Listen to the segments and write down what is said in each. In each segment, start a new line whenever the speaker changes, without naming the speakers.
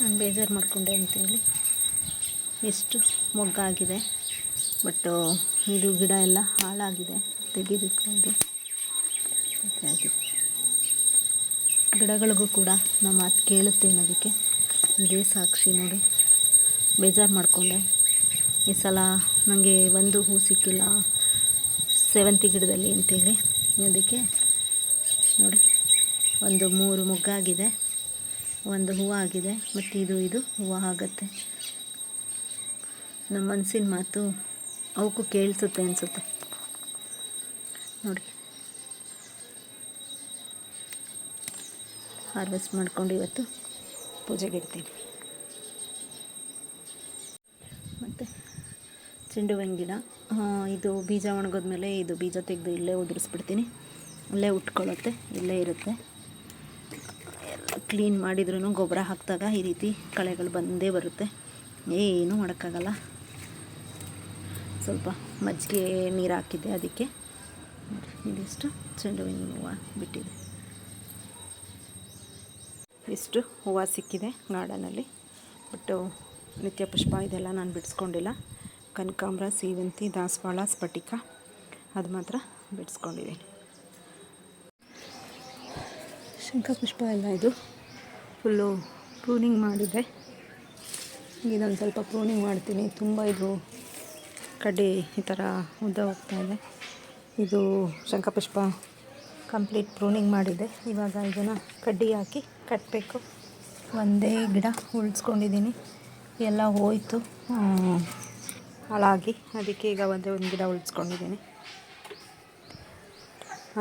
ನಾನು ಬೇಜಾರು ಮಾಡಿಕೊಂಡೆ ಅಂತೇಳಿ. ಎಷ್ಟು ಮೊಗ್ಗಾಗಿದೆ, ಬಟ್ಟು ಇದು ಗಿಡ ಎಲ್ಲ ಹಾಳಾಗಿದೆ ತೆಗಿಬೇಕು ಇದು. ಗಿಡಗಳಿಗೂ ಕೂಡ ನಮ್ಮ ಮಾತು ಕೇಳುತ್ತೆ ಅನ್ನೋದಕ್ಕೆ ಇದೇ ಸಾಕ್ಷಿ ನೋಡಿ. ಬೇಜಾರು ಮಾಡಿಕೊಂಡೆ. ಈ ಸಲ ನನಗೆ ಒಂದು ಹೂ ಸಿಕ್ಕಿಲ್ಲ, ಸೇವಂತಿ ಗಿಡದಲ್ಲಿ ಅಂತೇಳಿ. ಅದಕ್ಕೆ ನೋಡಿ, ಒಂದು ಮೂರು ಮೊಗ್ಗಾಗಿದೆ. ಒಂದು ಹೂವು ಆಗಿದೆ ಮತ್ತು ಇದು ಇದು ಹೂವು ಆಗುತ್ತೆ. ನಮ್ಮ ಮನಸ್ಸಿನ ಮಾತು ಅವಕ್ಕೂ ಕೇಳಿಸುತ್ತೆ ಅನಿಸುತ್ತೆ. ನೋಡಿ. ಹಾರ್ವೆಸ್ಟ್ ಮಾಡ್ಕೊಂಡು ಇವತ್ತು ಪೂಜೆಗೆ ಮತ್ತು ಚೆಂಡು ಹೂವಿನ ಗಿಡ ಇದು ಬೀಜ ಒಣಗೋದ್ಮೇಲೆ ಇದು ಬೀಜ ತೆಗೆದು ಇಲ್ಲೇ ಉದುರಿಸ್ಬಿಡ್ತೀನಿ. ಇಲ್ಲೇ ಉಟ್ಕೊಳ್ಳುತ್ತೆ, ಇಲ್ಲೇ ಇರುತ್ತೆ. ಕ್ಲೀನ್ ಮಾಡಿದ್ರೂ ಗೊಬ್ಬರ ಹಾಕಿದಾಗ ಈ ರೀತಿ ಕಳೆಗಳು ಬಂದೇ ಬರುತ್ತೆ. ಏನೂ ಮಾಡೋಕ್ಕಾಗಲ್ಲ. ಸ್ವಲ್ಪ ಮಜ್ಜಿಗೆ ನೀರು ಹಾಕಿದ್ದೆ ಅದಕ್ಕೆ. ಇದಿಷ್ಟು ಚೆಂಡು ಹೂವಿನ ಹೂವು ಬಿಟ್ಟಿದೆ. ಇಷ್ಟು ಹೂವು ಸಿಕ್ಕಿದೆ ಗಾರ್ಡನಲ್ಲಿ. ಬಟ್ಟು ನಿತ್ಯ ಪುಷ್ಪ ಇದೆಲ್ಲ ನಾನು ಬಿಡಿಸ್ಕೊಂಡಿಲ್ಲ. ಕನಕಾಂಬ್ರ, ಸೇವಂತಿ, ದಾಸವಾಳ, ಸ್ಫಟಿಕ, ಅದು ಮಾತ್ರ ಬಿಡಿಸ್ಕೊಂಡಿದ್ದೀನಿ. ಶಂಖಪುಷ್ಪ ಎಲ್ಲ ಇದು. ಫುಲ್ಲು ಪ್ರೂನಿಂಗ್ ಮಾಡಿದೆ ಇದೊಂದು ಸ್ವಲ್ಪ ಪ್ರೂನಿಂಗ್ ಮಾಡ್ತೀನಿ. ತುಂಬ ಇದು ಕಡ್ಡಿ ಈ ಥರ ಉದ್ದ ಹೋಗ್ತಾ ಇದೆ. ಇದು ಶಂಖಪುಷ್ಪ ಕಂಪ್ಲೀಟ್ ಪ್ರೂನಿಂಗ್ ಮಾಡಿದೆ ಇವಾಗ ಇದನ್ನು ಕಡ್ಡಿ ಹಾಕಿ ಕಟ್ಟಬೇಕು ಒಂದೇ ಗಿಡ ಉಳಿಸ್ಕೊಂಡಿದ್ದೀನಿ. ಎಲ್ಲ ಹೋಯಿತು. ಹಾಳಾಗಿ. ಅದಕ್ಕೆ ಈಗ ಒಂದೇ ಒಂದು ಗಿಡ ಉಳಿಸ್ಕೊಂಡಿದ್ದೀನಿ.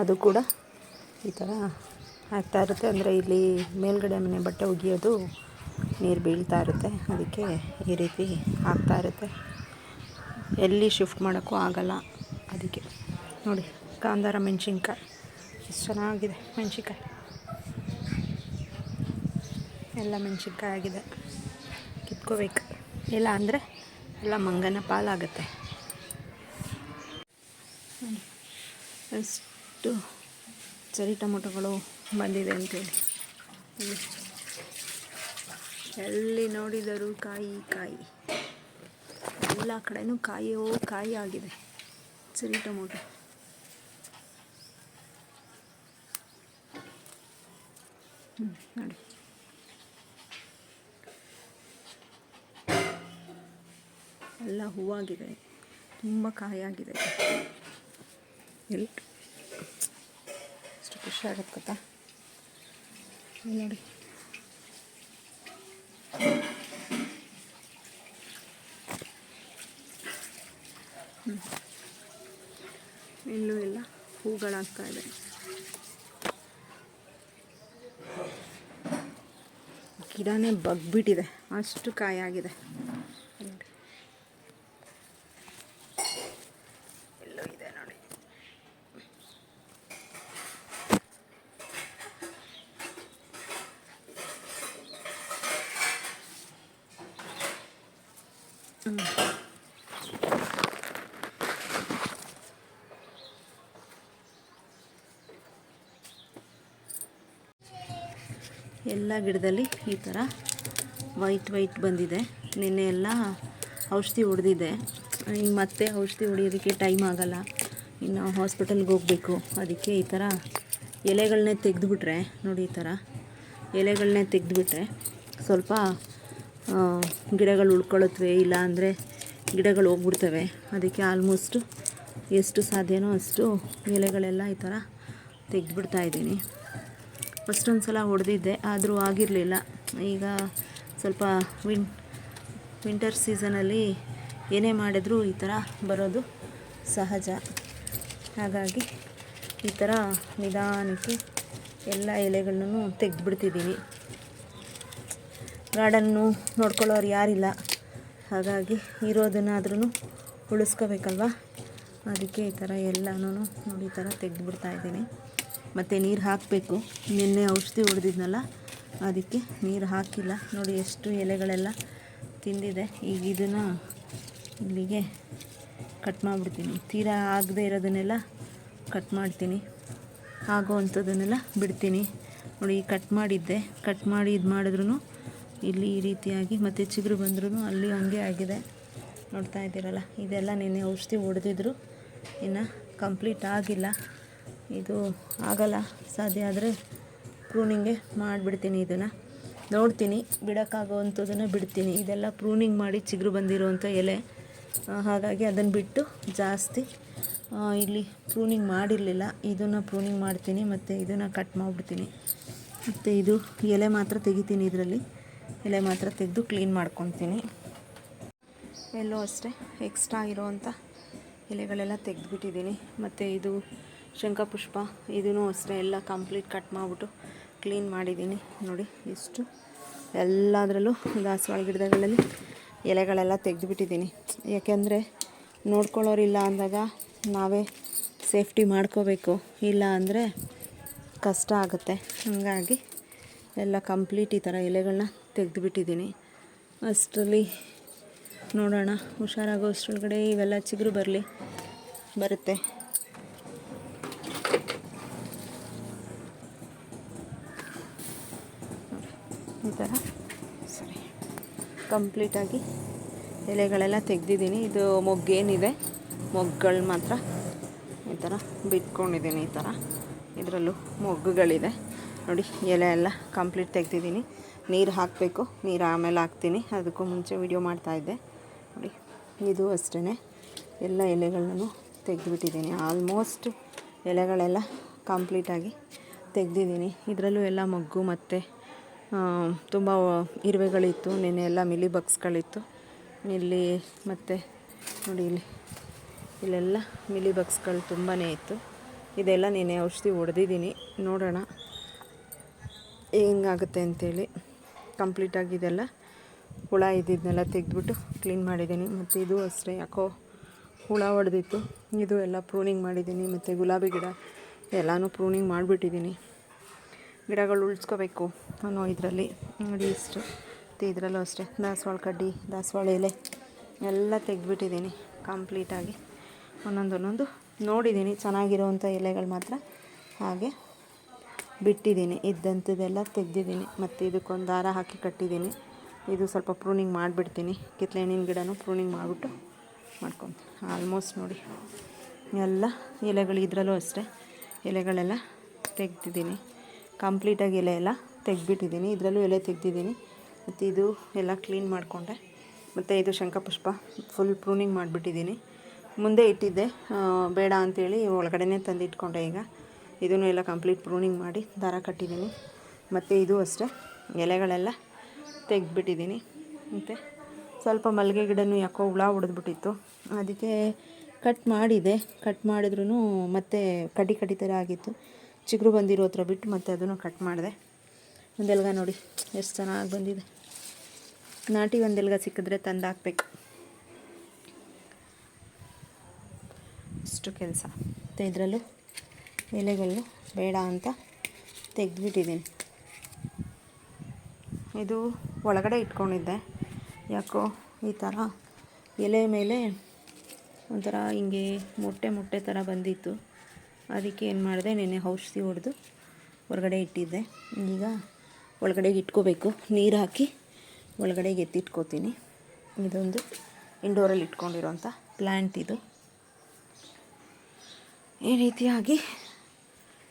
ಅದು ಕೂಡ ಈ ಥರ ಆಗ್ತಾ ಇರುತ್ತೆ. ಅಂದರೆ ಇಲ್ಲಿ ಮೇಲ್ಗಡೆ ಮನೆ ಬಟ್ಟೆ ಒಗೆಯೋದು ನೀರು ಬೀಳ್ತಾ ಇರುತ್ತೆ. ಅದಕ್ಕೆ ಈ ರೀತಿ ಆಗ್ತಾ ಇರುತ್ತೆ. ಎಲ್ಲಿ ಶಿಫ್ಟ್ ಮಾಡೋಕ್ಕೂ ಆಗಲ್ಲ ಅದಕ್ಕೆ. ನೋಡಿ, ಕಾಂದಾರ ಮೆಣಸಿನ್ಕಾಯಿ. ಎಷ್ಟು ಚೆನ್ನಾಗಿದೆ ಮೆಣಸಿನ್ಕಾಯಿ. ಎಲ್ಲ ಮೆಣಸಿನ್ಕಾಯಿ ಆಗಿದೆ. ಕಿತ್ಕೋಬೇಕು. ಇಲ್ಲ ಅಂದರೆ ಎಲ್ಲ ಮಂಗನ ಪಾಲಾಗುತ್ತೆ. ಅಷ್ಟು ಚರಿ ಟೊಮೊಟೊಗಳು ಬಂದಿದೆ ಅಂತೇಳಿ. ಎಲ್ಲಿ ನೋಡಿದರೂ ಕಾಯಿ ಕಾಯಿ. ಎಲ್ಲ ಕಡೆನೂ ಕಾಯೋ ಕಾಯಿ ಆಗಿದೆ. Cherry tomato. ಹ್ಞೂ ನೋಡಿ. ಎಲ್ಲ ಹೂವಾಗಿದೆ. ತುಂಬ ಕಾಯಾಗಿದೆ ಎಲ್ಲಿ ಎಷ್ಟು ಖುಷಿ ಗೊತ್ತಾ? ನೋಡಿ. ಇಲ್ಲೂ ಎಲ್ಲ ಹೂಗಳಾಗ್ತಾ ಇದೆ. ಗಿಡನೇ ಬಗ್ಬಿಟ್ಟಿದೆ ಅಷ್ಟು ಕಾಯಾಗಿದೆ ನೋಡಿ ಎಲ್ಲೋ ಇದೆ ನೋಡಿ ಹ್ಮ್. ಎಲ್ಲ ಗಿಡದಲ್ಲಿ ಈ ಥರ ವೈಟ್ ವೈಟ್ ಬಂದಿದೆ. ನಿನ್ನೆ ಎಲ್ಲ ಔಷಧಿ ಹೊಡೆದಿದೆ. ಈಗ ಮತ್ತೆ ಔಷಧಿ ಹೊಡಿಯೋದಕ್ಕೆ ಟೈಮ್ ಆಗಲ್ಲ. ಇನ್ನು ಹಾಸ್ಪಿಟಲ್ಗೆ ಹೋಗಬೇಕು. ಅದಕ್ಕೆ ಈ ಥರ ಎಲೆಗಳನ್ನೇ ತೆಗೆದುಬಿಟ್ರೆ, ನೋಡಿ ಈ ಥರ ಎಲೆಗಳನ್ನೇ ತೆಗೆದುಬಿಟ್ರೆ ಸ್ವಲ್ಪ ಗಿಡಗಳು ಉಳ್ಕೊಳ್ಳುತ್ತವೆ ಇಲ್ಲ ಅಂದರೆ ಗಿಡಗಳು ಹೋಗ್ಬಿಡ್ತವೆ. ಅದಕ್ಕೆ ಆಲ್ಮೋಸ್ಟು ಎಷ್ಟು ಸಾಧ್ಯನೋ ಅಷ್ಟು ಎಲೆಗಳೆಲ್ಲ ಈ ಥರ ತೆಗೆದುಬಿಡ್ತಾ ಇದ್ದೀನಿ. ಒಂದು ಸಲ ಹೊಡೆದಿದ್ದೆ ಆದರೂ ಆಗಿರಲಿಲ್ಲ. ಈಗ ಸ್ವಲ್ಪ ವಿನ್ ವಿಂಟರ್ ಸೀಸನಲ್ಲಿ ಏನೇ ಮಾಡಿದ್ರೂ ಈ ಥರ ಬರೋದು ಸಹಜ. ಹಾಗಾಗಿ ಈ ಥರ ನಿಧಾನಕ್ಕೆ ಎಲ್ಲ ಎಲೆಗಳನ್ನೂ ತೆಗೆದುಬಿಡ್ತಿದ್ದೀನಿ. ಗಾರ್ಡನ್ನು ನೋಡ್ಕೊಳ್ಳೋರು ಯಾರಿಲ್ಲ. ಹಾಗಾಗಿ ಇರೋದನ್ನಾದ್ರೂ ಉಳಿಸ್ಕೋಬೇಕಲ್ವಾ? ಅದಕ್ಕೆ ಈ ಥರ ಎಲ್ಲನೂ ನೋಡಿ ಈ ಥರ ತೆಗೆದುಬಿಡ್ತಾ ಇದ್ದೀನಿ. ಮತ್ತು ನೀರು ಹಾಕಬೇಕು. ನಿನ್ನೆ ಔಷಧಿ ಹೊಡೆದಿದ್ನಲ್ಲ, ಅದಕ್ಕೆ ನೀರು ಹಾಕಿಲ್ಲ. ನೋಡಿ ಎಷ್ಟು ಎಲೆಗಳೆಲ್ಲ ತಿಂದಿದೆ. ಈಗ ಇದನ್ನು ಇಲ್ಲಿಗೆ ಕಟ್ ಮಾಡಿಬಿಡ್ತೀನಿ. ತೀರಾ ಆಗದೆ ಇರೋದನ್ನೆಲ್ಲ ಕಟ್ ಮಾಡ್ತೀನಿ. ಆಗೋ ಅಂಥದ್ದನ್ನೆಲ್ಲ ಬಿಡ್ತೀನಿ. ನೋಡಿ ಕಟ್ ಮಾಡಿದ್ದೆ. ಕಟ್ ಮಾಡಿ ಇದು ಮಾಡಿದ್ರೂ ಇಲ್ಲಿ ಈ ರೀತಿಯಾಗಿ ಮತ್ತು ಚಿಗುರು ಬಂದ್ರೂ ಅಲ್ಲಿ ಹಂಗೆ ಆಗಿದೆ. ನೋಡ್ತಾ ಇದ್ದೀರಲ್ಲ, ಇದೆಲ್ಲ ನಿನ್ನೆ ಔಷಧಿ ಹೊಡೆದಿದ್ರು. ಇನ್ನು ಕಂಪ್ಲೀಟ್ ಆಗಿಲ್ಲ. ಇದು ಆಗಲ್ಲ, ಸಾಧ್ಯ ಆದರೆ ಪ್ರೂನಿಂಗೆ ಮಾಡಿಬಿಡ್ತೀನಿ ಇದನ್ನು. ನೋಡ್ತೀನಿ, ಬಿಡೋಕ್ಕಾಗೋವಂಥದ್ದನ್ನು ಬಿಡ್ತೀನಿ. ಇದೆಲ್ಲ ಪ್ರೂನಿಂಗ್ ಮಾಡಿ ಚಿಗುರು ಬಂದಿರುವಂಥ ಎಲೆ. ಹಾಗಾಗಿ ಅದನ್ನು ಬಿಟ್ಟು ಜಾಸ್ತಿ ಇಲ್ಲಿ ಪ್ರೂನಿಂಗ್ ಮಾಡಿರಲಿಲ್ಲ. ಇದನ್ನು ಪ್ರೂನಿಂಗ್ ಮಾಡ್ತೀನಿ, ಮತ್ತು ಇದನ್ನು ಕಟ್ ಮಾಡಿಬಿಡ್ತೀನಿ. ಮತ್ತು ಇದು ಎಲೆ ಮಾತ್ರ ತೆಗಿತೀನಿ ಇದರಲ್ಲಿ. ಎಲೆ ಮಾತ್ರ ತೆಗೆದು ಕ್ಲೀನ್ ಮಾಡ್ಕೊತೀನಿ. ಎಲ್ಲೋ ಅಷ್ಟೇ ಎಕ್ಸ್ಟ್ರಾ ಇರೋವಂಥ ಎಲೆಗಳೆಲ್ಲ ತೆಗೆದುಬಿಟ್ಟಿದ್ದೀನಿ. ಮತ್ತು ಇದು ಶಂಖಪುಷ್ಪ ಇದೂ ಅಷ್ಟೇ ಎಲ್ಲ ಕಂಪ್ಲೀಟ್ ಕಟ್ ಮಾಡಿಬಿಟ್ಟು ಕ್ಲೀನ್ ಮಾಡಿದ್ದೀನಿ. ನೋಡಿ ಇಷ್ಟು ಎಲ್ಲದರಲ್ಲೂ ದಾಸವಾಳ ಗಿಡಗಳಲ್ಲಿ ಎಲೆಗಳೆಲ್ಲ ತೆಗೆದುಬಿಟ್ಟಿದ್ದೀನಿ. ಯಾಕೆಂದರೆ ನೋಡ್ಕೊಳ್ಳೋರಿಲ್ಲ ಅಂದಾಗ ನಾವೇ ಸೇಫ್ಟಿ ಮಾಡ್ಕೋಬೇಕು. ಇಲ್ಲ ಅಂದರೆ ಕಷ್ಟ ಆಗುತ್ತೆ. ಹಾಗಾಗಿ ಎಲ್ಲ ಕಂಪ್ಲೀಟ್ ಈ ಥರ ಎಲೆಗಳನ್ನ ತೆಗೆದುಬಿಟ್ಟಿದ್ದೀನಿ. ಅಷ್ಟರಲ್ಲಿ ನೋಡೋಣ. ಹುಷಾರಾಗೋ ಅಷ್ಟರೊಳಗಡೆ ಇವೆಲ್ಲ ಚಿಗುರು ಬರಲಿ. ಬರುತ್ತೆ. ಈ ಥರ. ಸರಿ. ಕಂಪ್ಲೀಟಾಗಿ ಎಲೆಗಳೆಲ್ಲ ತೆಗೆದಿದ್ದೀನಿ. ಇದು ಮೊಗ್ಗೇನಿದೆ. ಮೊಗ್ಗಳು ಮಾತ್ರ ಈ ಥರ ಬಿಟ್ಕೊಂಡಿದ್ದೀನಿ ಈ ಥರ. ಇದರಲ್ಲೂ ಮೊಗ್ಗುಗಳಿದೆ. ನೋಡಿ, ಎಲೆ ಎಲ್ಲ ಕಂಪ್ಲೀಟ್ ತೆಗ್ದಿದ್ದೀನಿ. ನೀರು ಹಾಕಬೇಕು, ನೀರು ಆಮೇಲೆ ಹಾಕ್ತೀನಿ. ಅದಕ್ಕೂ ಮುಂಚೆ ವಿಡಿಯೋ ಮಾಡ್ತಾಯಿದ್ದೆ ನೋಡಿ, ಇದು ಅಷ್ಟೇ ಎಲ್ಲ ಎಲೆಗಳನ್ನು ತೆಗೆದುಬಿಟ್ಟಿದ್ದೀನಿ. ಆಲ್ಮೋಸ್ಟ್ ಎಲೆಗಳೆಲ್ಲ ಕಂಪ್ಲೀಟಾಗಿ ತೆಗ್ದಿದ್ದೀನಿ. ಇದರಲ್ಲೂ ಎಲ್ಲ ಮಗ್ಗು ಮತ್ತು ತುಂಬ ಇರುವೆಗಳಿತ್ತು. ನೆನೆ ಎಲ್ಲ ಮಿಲಿ ಬಗ್ಸ್ಗಳಿತ್ತು. ಇಲ್ಲಿ ಮತ್ತು, ನೋಡಿ ಇಲ್ಲಿ, ಇಲ್ಲೆಲ್ಲ ಮಿಲಿ ಬಗ್ಸ್ಗಳು ತುಂಬಾ ಇತ್ತು. ಇದೆಲ್ಲ ನೆನೆ ಔಷಧಿ ಹೊಡೆದಿದ್ದೀನಿ. ನೋಡೋಣ. ಹೆಂಗಾಗುತ್ತೆ ಅಂತೇಳಿ ಕಂಪ್ಲೀಟಾಗಿ ಇದೆಲ್ಲ ಹುಳ ಇದ್ದಿದ್ದನ್ನೆಲ್ಲ ತೆಗೆದ್ಬಿಟ್ಟು ಕ್ಲೀನ್ ಮಾಡಿದ್ದೀನಿ. ಮತ್ತು ಇದು ಅಷ್ಟೇ, ಯಾಕೋ ಹುಳ ಹೊಡೆದಿತ್ತು ಇದು ಎಲ್ಲ ಪ್ರೂನಿಂಗ್ ಮಾಡಿದ್ದೀನಿ. ಮತ್ತು ಗುಲಾಬಿ ಗಿಡ ಎಲ್ಲನೂ ಪ್ರೂನಿಂಗ್ ಮಾಡಿಬಿಟ್ಟಿದ್ದೀನಿ. ಗಿಡಗಳು ಉಳಿಸ್ಕೋಬೇಕು ಅನ್ನೋ ಇದರಲ್ಲಿ, ನೋಡಿ ಇಷ್ಟು. ಮತ್ತು ಇದರಲ್ಲೂ ಅಷ್ಟೇ, ದಾಸವಾಳ ಕಡ್ಡಿ, ದಾಸವಾಳ ಎಲೆ ಎಲ್ಲ ತೆಗೆದ್ಬಿಟ್ಟಿದ್ದೀನಿ ಕಂಪ್ಲೀಟಾಗಿ ಒಂದೊಂದು ಒಂದೊಂದು ನೋಡಿದ್ದೀನಿ. ಚೆನ್ನಾಗಿರುವಂಥ ಎಲೆಗಳು ಮಾತ್ರ ಹಾಗೆ ಬಿಟ್ಟಿದ್ದೀನಿ. ಇದ್ದಂಥದ್ದೆಲ್ಲ ತೆಗೆದಿದ್ದೀನಿ. ಮತ್ತು ಇದಕ್ಕೊಂದು ದಾರ ಹಾಕಿ ಕಟ್ಟಿದ್ದೀನಿ. ಇದು ಸ್ವಲ್ಪ ಪ್ರೂನಿಂಗ್ ಮಾಡಿಬಿಡ್ತೀನಿ. ಕಿತ್ಲೆ ಹಣ್ಣಿನ ಗಿಡನೂ ಪ್ರೂನಿಂಗ್ ಮಾಡಿಬಿಟ್ಟು ಮಾಡ್ಕೊತೀನಿ. ಆಲ್ಮೋಸ್ಟ್ ನೋಡಿ, ಎಲ್ಲ ಎಲೆಗಳು ಇದರಲ್ಲೂ ಅಷ್ಟೇ. ಎಲೆಗಳೆಲ್ಲ ತೆಗ್ದಿದ್ದೀನಿ. ಕಂಪ್ಲೀಟಾಗಿ ಎಲೆ ಎಲ್ಲ ತೆಗ್ದುಬಿಟ್ಟಿದ್ದೀನಿ. ಇದರಲ್ಲೂ ಎಲೆ ತೆಗ್ದಿದ್ದೀನಿ. ಮತ್ತು ಇದು ಎಲ್ಲ ಕ್ಲೀನ್ ಮಾಡಿಕೊಂಡೆ. ಮತ್ತು ಇದು ಶಂಖಪುಷ್ಪ ಫುಲ್ ಪ್ರೂನಿಂಗ್ ಮಾಡಿಬಿಟ್ಟಿದ್ದೀನಿ. ಮುಂದೆ ಇಟ್ಟಿದ್ದೆ. ಬೇಡ ಅಂಥೇಳಿ ಒಳಗಡೆನೇ ತಂದಿಟ್ಕೊಂಡೆ ಈಗ. ಇದನ್ನು ಎಲ್ಲ ಕಂಪ್ಲೀಟ್ ಪ್ರೂನಿಂಗ್ ಮಾಡಿ ದಾರ ಕಟ್ಟಿದ್ದೀನಿ. ಮತ್ತು ಇದು ಅಷ್ಟೇ. ಎಲೆಗಳೆಲ್ಲ ತೆಗೆದ್ಬಿಟ್ಟಿದ್ದೀನಿ. ಮತ್ತು ಸ್ವಲ್ಪ ಮಲ್ಲಿಗೆ ಗಿಡನೂ ಯಾಕೋ ಹುಳ ಹೊಡೆದ್ಬಿಟ್ಟಿತ್ತು. ಅದಕ್ಕೆ ಕಟ್ ಮಾಡಿದೆ. ಕಟ್ ಮಾಡಿದ್ರೂ ಮತ್ತೆ ಕಡಿ ಕಡಿ ಥರ ಆಗಿತ್ತು. ಚಿಗುರು ಬಂದಿರೋ ಹತ್ರ ಬಿಟ್ಟು ಮತ್ತೆ ಅದನ್ನು ಕಟ್ ಮಾಡಿದೆ. ಒಂದೆಲ್ಗ ನೋಡಿ ಎಷ್ಟು ಚೆನ್ನಾಗಿ ಬಂದಿದೆ. ನಾಟಿ ಒಂದೆಲ್ಗ ಸಿಕ್ಕಿದ್ರೆ ತಂದು ಹಾಕ್ಬೇಕು ಇಷ್ಟು ಕೆಲಸ. ಮತ್ತು ಇದರಲ್ಲೂ ಎಲೆಗಳು ಬೇಡ ಅಂತ ತೆಗೆದ್ಬಿಟ್ಟಿದ್ದೀನಿ. ಇದು ಒಳಗಡೆ ಇಟ್ಕೊಂಡಿದ್ದೆ. ಯಾಕೋ ಈ ಥರ ಎಲೆ ಮೇಲೆ ಒಂಥರ ಹಿಂಗೆ ಮೊಟ್ಟೆ ಮೊಟ್ಟೆ ಥರ ಬಂದಿತ್ತು. ಅದಕ್ಕೆ ಏನು ಮಾಡಿದೆ, ನೆನೆ ಔಷಧಿ ಹೊಡೆದು ಹೊರಗಡೆ ಇಟ್ಟಿದ್ದೆ. ಈಗ ಒಳಗಡೆಗೆ ಇಟ್ಕೋಬೇಕು. ನೀರು ಹಾಕಿ ಒಳಗಡೆಗೆ ಎತ್ತಿಟ್ಕೋತೀನಿ. ಇದೊಂದು ಇಂಡೋರಲ್ಲಿ ಇಟ್ಕೊಂಡಿರೋಂಥ ಪ್ಲ್ಯಾಂಟ್ ಇದು. ಈ ರೀತಿಯಾಗಿ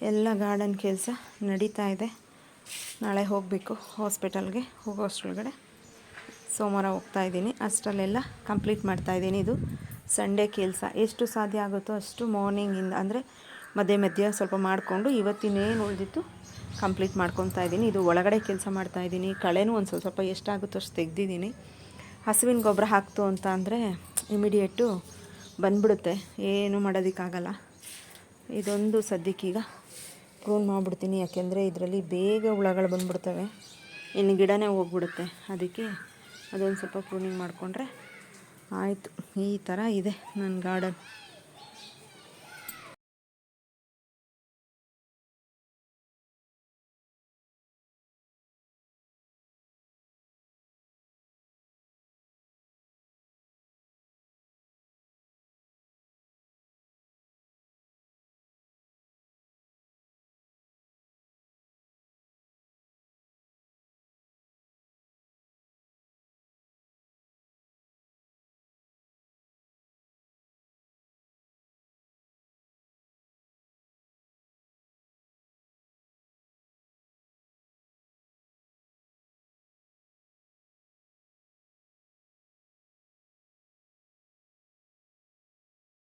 ಎಲ್ಲ ಗಾರ್ಡನ್ ಕೆಲಸ ನಡೀತಾ ಇದೆ. ನಾಳೆ ಹೋಗಬೇಕು ಹಾಸ್ಪಿಟಲ್ಗೆ, ಹೋಗೋ ಅಷ್ಟರೊಳಗಡೆ. ಸೋಮವಾರ ಹೋಗ್ತಾ ಇದ್ದೀನಿ. ಅಷ್ಟರಲ್ಲೆಲ್ಲ ಕಂಪ್ಲೀಟ್ ಮಾಡ್ತಾ ಇದ್ದೀನಿ ಇದು. ಸಂಡೇ ಕೆಲಸ. ಎಷ್ಟು ಸಾಧ್ಯ ಆಗುತ್ತೋ ಅಷ್ಟು ಮಾರ್ನಿಂಗಿಂದ, ಅಂದರೆ ಮಧ್ಯೆ ಮಧ್ಯ ಸ್ವಲ್ಪ ಮಾಡಿಕೊಂಡು ಇವತ್ತಿನೇನು ಉಳಿದಿತ್ತು ಕಂಪ್ಲೀಟ್ ಮಾಡ್ಕೊತಾ ಇದ್ದೀನಿ. ಇದು ಒಳಗಡೆ ಕೆಲಸ ಮಾಡ್ತಾ ಇದ್ದೀನಿ. ಕಳೆನೂ ಒಂದು ಸ್ವಲ್ಪ ಸ್ವಲ್ಪ ಎಷ್ಟಾಗುತ್ತೋ ಅಷ್ಟು ತೆಗ್ದಿದ್ದೀನಿ. ಹಸುವಿನ ಗೊಬ್ಬರ ಹಾಕ್ತು ಅಂತ ಅಂದರೆ ಇಮಿಡಿಯೇಟು ಬಂದ್ಬಿಡುತ್ತೆ. ಏನು ಮಾಡೋದಕ್ಕಾಗಲ್ಲ. ಇದೊಂದು ಸದ್ಯಕ್ಕೀಗ ಪ್ರೂನ್ ಮಾಡಿಬಿಡ್ತೀನಿ. ಯಾಕೆಂದರೆ ಇದರಲ್ಲಿ ಬೇಗ ಹುಳಗಳು ಬಂದುಬಿಡ್ತವೆ. ಇನ್ನು ಗಿಡನೇ ಹೋಗ್ಬಿಡುತ್ತೆ. ಅದಕ್ಕೆ ಅದೊಂದು ಸ್ವಲ್ಪ ಪ್ರೂನಿಂಗ್ ಮಾಡಿಕೊಂಡ್ರೆ ಆಯಿತು. ಈ ಥರ ಇದೆ ನನ್ನ ಗಾರ್ಡನ್